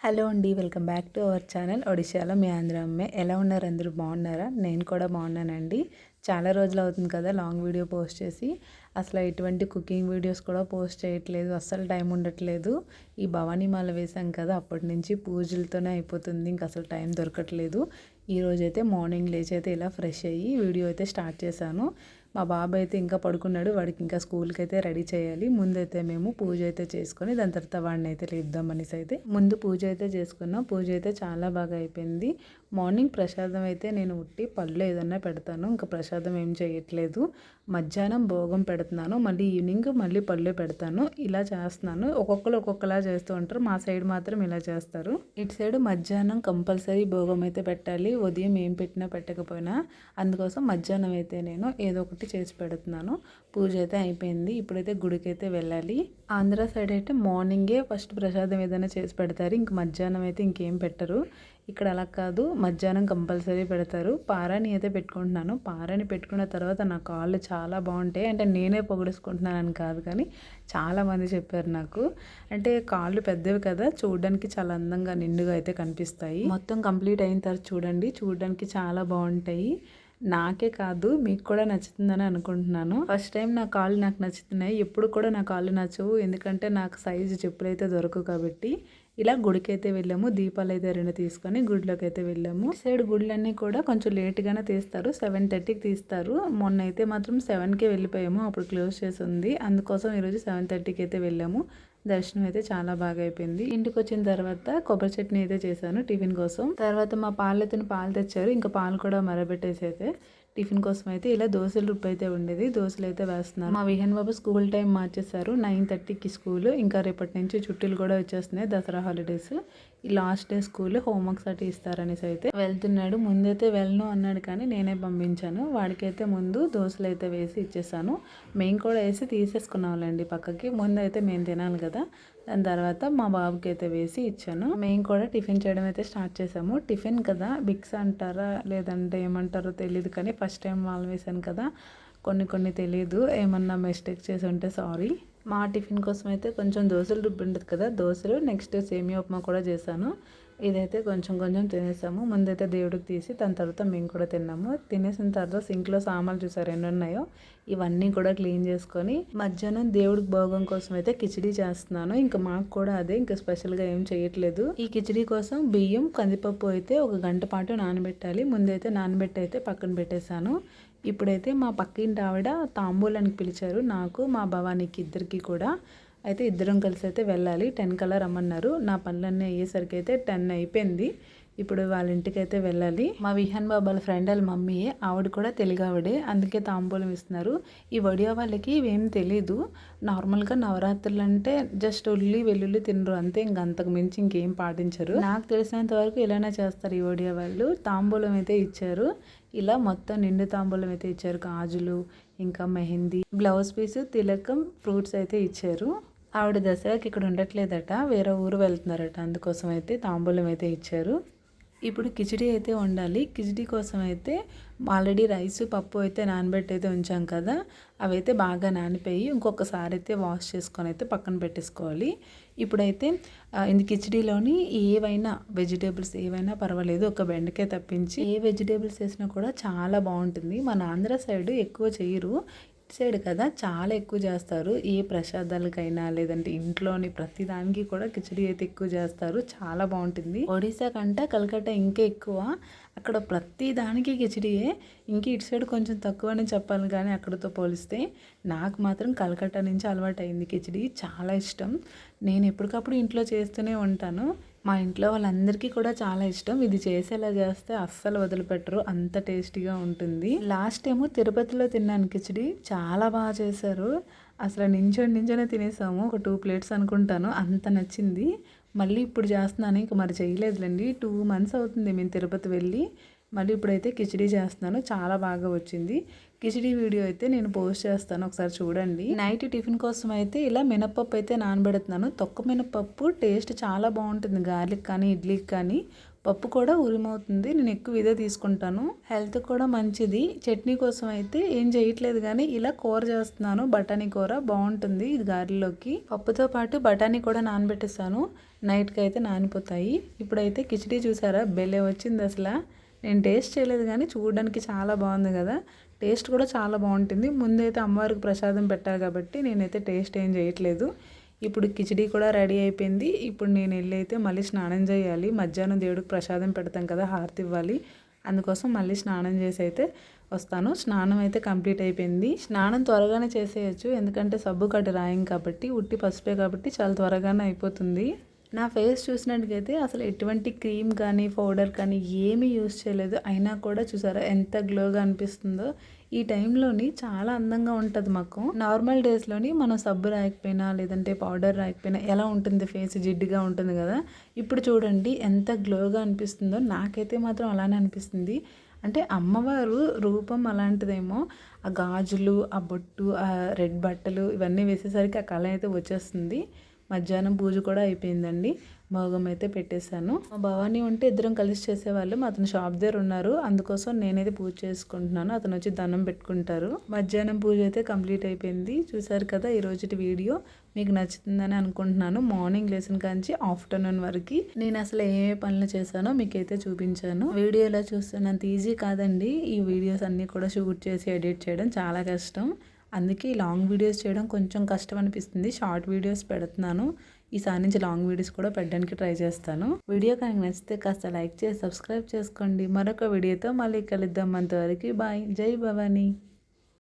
Hello అండి welcome back to our channel ఒడిశాలో మీ ఆంధ్ర అమ్మే. ఎలా ఉన్నారు? అందరూ బాగున్నారా? నేను కూడా బాగున్నానండి. చాలా రోజులు అవుతుంది కదా లాంగ్ వీడియో పోస్ట్ చేసి. అసలు ఎటువంటి కుకింగ్ వీడియోస్ కూడా పోస్ట్ చేయట్లేదు. అస్సలు టైం ఉండట్లేదు. ఈ భవానీ మాల వేసాం కదా అప్పటి నుంచి పూజలతోనే అయిపోతుంది. ఇంక అసలు టైం దొరకట్లేదు. ఈరోజైతే మార్నింగ్ లేచి అయితే ఇలా ఫ్రెష్ అయ్యి వీడియో అయితే స్టార్ట్ చేశాను. మా బాబు అయితే ఇంకా పడుకున్నాడు వాడికి ఇంకా స్కూల్కి అయితే రెడీ చేయాలి. ముందైతే మేము పూజ అయితే చేసుకొని దాని తర్వాత వాడిని అయితే లేపుదాం అనేసి అయితే ముందు పూజ అయితే చేసుకున్నాం. పూజ అయితే చాలా బాగా అయిపోయింది. మార్నింగ్ ప్రసాదం అయితే నేను ఉట్టి పళ్ళు ఏదన్నా పెడతాను. ఇంకా ప్రసాదం ఏం చేయట్లేదు. మధ్యాహ్నం భోగం పెడుతున్నాను. మళ్ళీ ఈవినింగ్ మళ్ళీ పళ్ళు పెడతాను. ఇలా చేస్తున్నాను. ఒక్కొక్కరు ఒక్కొక్కలా చేస్తూ ఉంటారు. మా సైడ్ మాత్రం ఇలా చేస్తారు. ఇటు సైడ్ మధ్యాహ్నం కంపల్సరీ భోగం అయితే పెట్టాలి. ఉదయం ఏం పెట్టినా పెట్టకపోయినా. అందుకోసం మధ్యాహ్నం అయితే నేను ఏదో ఒకటి చేసి పెడుతున్నాను. పూజ అయితే అయిపోయింది. ఇప్పుడైతే గుడికి అయితే వెళ్ళాలి. ఆంధ్ర సైడ్ అయితే మార్నింగే ఫస్ట్ ప్రసాదం ఏదైనా చేసి పెడతారు. ఇంక మధ్యాహ్నం అయితే ఇంకేం పెట్టరు. ఇక్కడ అలా కాదు. మధ్యాహ్నం కంపల్సరీ పెడతారు. పారాని అయితే పెట్టుకుంటున్నాను. పారాని పెట్టుకున్న తర్వాత నా కాళ్ళు చాలా బాగుంటాయి. అంటే నేనే పొగడేసుకుంటున్నానని కాదు కానీ చాలామంది చెప్పారు నాకు. అంటే కాళ్ళు పెద్దవి కదా. చూడడానికి చాలా అందంగా నిండుగా అయితే కనిపిస్తాయి. మొత్తం కంప్లీట్ అయిన తర్వాత చూడండి. చూడడానికి చాలా బాగుంటాయి. నాకే కాదు మీకు కూడా నచ్చుతుందని అనుకుంటున్నాను. ఫస్ట్ టైం నా కాళ్ళు నాకు నచ్చుతున్నాయి. ఎప్పుడు కూడా నా కాళ్ళు నచ్చవు. ఎందుకంటే నాకు సైజు చెప్పులైతే దొరకవు కాబట్టి. ఇలా గుడికైతే వెళ్ళాము. దీపాలు అయితే రెండు తీసుకొని గుడిలోకి అయితే వెళ్ళాము సైడ్ గుడులన్నీ కూడా కొంచెం లేట్గానే తీస్తారు. సెవెన్ థర్టీకి తీస్తారు. మొన్న అయితే మాత్రం సెవెన్కే వెళ్ళిపోయాము. అప్పుడు క్లోజ్ చేసి ఉంది. అందుకోసం ఈరోజు సెవెన్ థర్టీకి అయితే వెళ్ళాము. దర్శనం అయితే చాలా బాగా అయిపోయింది. ఇంటికి వచ్చిన తర్వాత కొబ్బరి చట్నీ అయితే చేశాను టిఫిన్ కోసం. తర్వాత మా పాలెత్తుని పాలు తెచ్చారు. ఇంకా పాలు కూడా మరబెట్టేసి అయితే టిఫిన్ కోసం అయితే ఇలా దోశల రుబ్బు అయితే ఉండేది. దోశలు అయితే వేస్తున్నారు. మా విహన్ బాబు స్కూల్ టైం మార్చేశారు. నైన్ థర్టీకి స్కూల్. ఇంకా రేపటి నుంచి చుట్టూలు కూడా వచ్చేస్తున్నాయి దసరా హాలిడేస్. ఈ లాస్ట్ డే స్కూల్ హోంవర్క్స్ అటు ఇస్తారనేసి అయితే వెళ్తున్నాడు. ముందైతే వెళ్ళను అన్నాడు కానీ నేనే పంపించాను. వాడికైతే ముందు దోశలు అయితే వేసి ఇచ్చేసాను. మేము కూడా వేసి తీసేసుకున్నాంలేండి పక్కకి. ముందు అయితే మేము తినాలి కదా. దాని తర్వాత మా బాబుకి అయితే వేసి ఇచ్చాను. మేము కూడా టిఫిన్ చేయడం అయితే స్టార్ట్ చేసాము. టిఫిన్ కదా బిక్స్ అంటారా లేదంటే ఏమంటారో తెలియదు కానీ ఫస్ట్ టైం వాళ్ళు వేసాను కదా కొన్ని కొన్ని తెలియదు ఏమన్నా మిస్టేక్ చేసి ఉంటే సారీ. మా టిఫిన్ కోసం అయితే కొంచెం దోశలు రుబ్బి ఉండదు కదా దోశలు. నెక్స్ట్ సేమియా ఉప్మా కూడా చేశాను. ఇదైతే కొంచెం కొంచెం తినేసాము. ముందైతే దేవుడికి తీసి దాని తర్వాత మేము కూడా తిన్నాము. తినేసిన తర్వాత సింక్లో సామాన్లు చూసారు ఎన్ని ఉన్నాయో? ఇవన్నీ కూడా క్లీన్ చేసుకొని మధ్యాహ్నం దేవుడికి భోగం కోసం అయితే కిచిడీ చేస్తున్నాను. ఇంకా మాకు కూడా అదే ఇంకా స్పెషల్గా ఏం చేయట్లేదు. ఈ కిచిడీ కోసం బియ్యం కందిపప్పు అయితే ఒక గంట పాటు నానబెట్టాలి. ముందైతే నానబెట్టి అయితే పక్కన పెట్టేశాను. ఇప్పుడైతే మా పక్కింటి ఆవిడ తాంబూలానికి పిలిచారు. నాకు మా భవానీకి ఇద్దరికి కూడా అయితే ఇద్దరం కలిసి అయితే వెళ్ళాలి. టెన్ కలర్ రమ్మన్నారు. నా పనులన్నీ అయ్యేసరికి అయితే టెన్ అయిపోయింది. ఇప్పుడు వాళ్ళ ఇంటికి అయితే వెళ్ళాలి. మా విహాన్ బాబాల ఫ్రెండ్ వాళ్ళ మమ్మీ ఆవిడ కూడా తెలుగు ఆవిడే. అందుకే తాంబూలం ఇస్తున్నారు. ఈ వడియా వాళ్ళకి ఇవేం తెలీదు. నార్మల్గా నవరాత్రులు అంటే జస్ట్ ఉల్లి వెల్లుల్లి తినరు అంతే. ఇంక అంతకు మించి ఇంకేం పాటించరు. నాకు తెలిసినంత వరకు ఇలానే చేస్తారు ఈ వడియా వాళ్ళు. తాంబూలం అయితే ఇచ్చారు. ఇలా మొత్తం నిండు తాంబూలం అయితే ఇచ్చారు. గాజులు ఇంకా మెహందీ బ్లౌజ్ పీస్ తిలకం ఫ్రూట్స్ అయితే ఇచ్చారు. ఆవిడ దసరాకి ఇక్కడ ఉండట్లేదట వేరే ఊరు వెళ్తున్నారట. అందుకోసం అయితే తాంబూలం అయితే ఇచ్చారు. ఇప్పుడు కిచిడి అయితే వండాలి. కిచిడి కోసం అయితే ఆల్రెడీ రైస్ పప్పు అయితే నానబెట్టి అయితే ఉంచాం కదా. అవి అయితే బాగా నానిపోయి ఇంకొకసారి అయితే వాష్ చేసుకొని అయితే పక్కన పెట్టేసుకోవాలి. ఇప్పుడైతే ఇది కిచిడీలోని ఏవైనా వెజిటేబుల్స్ ఏవైనా పర్వాలేదు. ఒక బెండకాయ తప్పించి ఏ వెజిటేబుల్స్ వేసినా కూడా చాలా బాగుంటుంది. మన ఆంధ్ర సైడ్ ఎక్కువ చేయరు. సైడ్ కదా చాలా ఎక్కువ చేస్తారు. ఏ ప్రసాదాలకైనా లేదంటే ఇంట్లోని ప్రతిదానికి కూడా కిచడీ అయితే ఎక్కువ చేస్తారు. చాలా బాగుంటుంది. ఒడిశా కంటే కలకత్తా ఇంకా ఎక్కువ. అక్కడ ప్రతి దానికి కిచడీయే. ఇంక ఇటు సైడ్ కొంచెం తక్కువ అని చెప్పాలి కానీ అక్కడతో పోలిస్తే నాకు మాత్రం కలకత్తా నుంచి అలవాటు అయింది కిచడీ. చాలా ఇష్టం. నేను ఎప్పటికప్పుడు ఇంట్లో చేస్తూనే ఉంటాను. మా ఇంట్లో వాళ్ళందరికీ కూడా చాలా ఇష్టం. ఇది చేసేలా చేస్తే అస్సలు వదిలిపెట్టరు. అంత టేస్టీగా ఉంటుంది. లాస్ట్ ఏమో తిరుపతిలో తిన్నాను. కిచడి చాలా బాగా చేశారు. అసలు నించొని నించోనే తినేసాము. ఒక టూ ప్లేట్స్ అనుకుంటాను. అంత నచ్చింది. మళ్ళీ ఇప్పుడు చేస్తున్నాను. ఇంక మరి చేయలేదులేండి. టూ మంత్స్ అవుతుంది. మేము తిరుపతి వెళ్ళి మళ్ళీ ఇప్పుడైతే కిచడీ చేస్తున్నాను. చాలా బాగా వచ్చింది. కిచడీ వీడియో అయితే నేను పోస్ట్ చేస్తాను. ఒకసారి చూడండి. నైట్ టిఫిన్ కోసం అయితే ఇలా మినపప్పు అయితే నానబెడుతున్నాను. తొక్క మినపప్పు టేస్ట్ చాలా బాగుంటుంది. గార్లిక్ కానీ ఇడ్లీకి కానీ. పప్పు కూడా ఉరిమవుతుంది. నేను ఎక్కువ ఇదే తీసుకుంటాను. హెల్త్ కూడా మంచిది. చట్నీ కోసం అయితే ఏం చేయట్లేదు కానీ ఇలా కూర చేస్తున్నాను. బఠానీ కూర బాగుంటుంది ఇది గారెలోకి పప్పుతో పాటు బఠానీ కూడా నానబెట్టేస్తాను నైట్కి అయితే నానిపోతాయి. ఇప్పుడైతే కిచిడీ చూసారా? బెల్లే వచ్చింది అసలు. నేను టేస్ట్ చేయలేదు కానీ చూడడానికి చాలా బాగుంది కదా. టేస్ట్ కూడా చాలా బాగుంటుంది. ముందైతే అమ్మవారికి ప్రసాదం పెట్టాలి కాబట్టి నేనైతే టేస్ట్ ఏం చేయట్లేదు. ఇప్పుడు కిచిడీ కూడా రెడీ అయిపోయింది. ఇప్పుడు నేను వెళ్ళి అయితే మళ్ళీ స్నానం చేయాలి. మధ్యాహ్నం దేవుడికి ప్రసాదం పెడతాం కదా హారతి ఇవ్వాలి. అందుకోసం మళ్ళీ స్నానం చేసి అయితే వస్తాను. స్నానం అయితే కంప్లీట్ అయిపోయింది. స్నానం త్వరగానే చేసేయచ్చు. ఎందుకంటే సబ్బు కట్టి రాయం కాబట్టి ఉట్టి పసుపే కాబట్టి చాలా త్వరగానే అయిపోతుంది. నా ఫేస్ చూసినట్టుగైతే అసలు ఎటువంటి క్రీమ్ కానీ పౌడర్ కానీ ఏమీ యూస్ చేయలేదు. అయినా కూడా చూసారా ఎంత గ్లోగా అనిపిస్తుందో. ఈ టైంలోని చాలా అందంగా ఉంటుంది మాకు. నార్మల్ డేస్లోని మనం సబ్బు రాయకపోయినా లేదంటే పౌడర్ రాయకపోయినా ఎలా ఉంటుంది ఫేస్? జిడ్డుగా ఉంటుంది కదా. ఇప్పుడు చూడండి ఎంత గ్లోగా అనిపిస్తుందో. నాకైతే మాత్రం అలానే అనిపిస్తుంది. అంటే అమ్మవారు రూపం అలాంటిదేమో. ఆ గాజులు ఆ బొట్టు ఆ రెడ్ బట్టలు ఇవన్నీ వేసేసరికి ఆ కళ అయితే వచ్చేస్తుంది. మధ్యాహ్నం పూజ కూడా అయిపోయిందండి. భోగం అయితే పెట్టేశాను. మా భవానీ ఉంటే ఇద్దరం కలిసి చేసేవాళ్ళం. అతను షాప్ దగ్గర ఉన్నారు. అందుకోసం నేనైతే పూజ చేసుకుంటున్నాను. అతను వచ్చి దండం పెట్టుకుంటారు. మధ్యాహ్నం పూజ అయితే కంప్లీట్ అయిపోయింది. చూసారు కదా ఈ రోజుటి వీడియో. మీకు నచ్చుతుందని అనుకుంటున్నాను. మార్నింగ్ లెసన్ కాంచి ఆఫ్టర్నూన్ వరకు. నేను అసలు ఏ పనులు చేశానో మీకైతే చూపించాను. వీడియో ఎలా చూస్తున్నంత ఈజీ కాదండి. ఈ వీడియోస్ అన్నీ కూడా షూట్ చేసి ఎడిట్ చేయడం చాలా కష్టం. అందుకే లాంగ్ వీడియోస్ చేయడం కొంచెం కష్టం అనిపిస్తుంది షార్ట్ వీడియోస్ పెడుతున్నాను. ఈసారి నుంచి లాంగ్ వీడియోస్ కూడా పెట్టడానికి ట్రై చేస్తాను. వీడియో కనుక నచ్చితే కాస్త లైక్ చేసి సబ్స్క్రైబ్ చేసుకోండి. మరొక వీడియోతో మళ్ళీ కలుద్దాం. అంతవరకు బాయ్. జై భవానీ.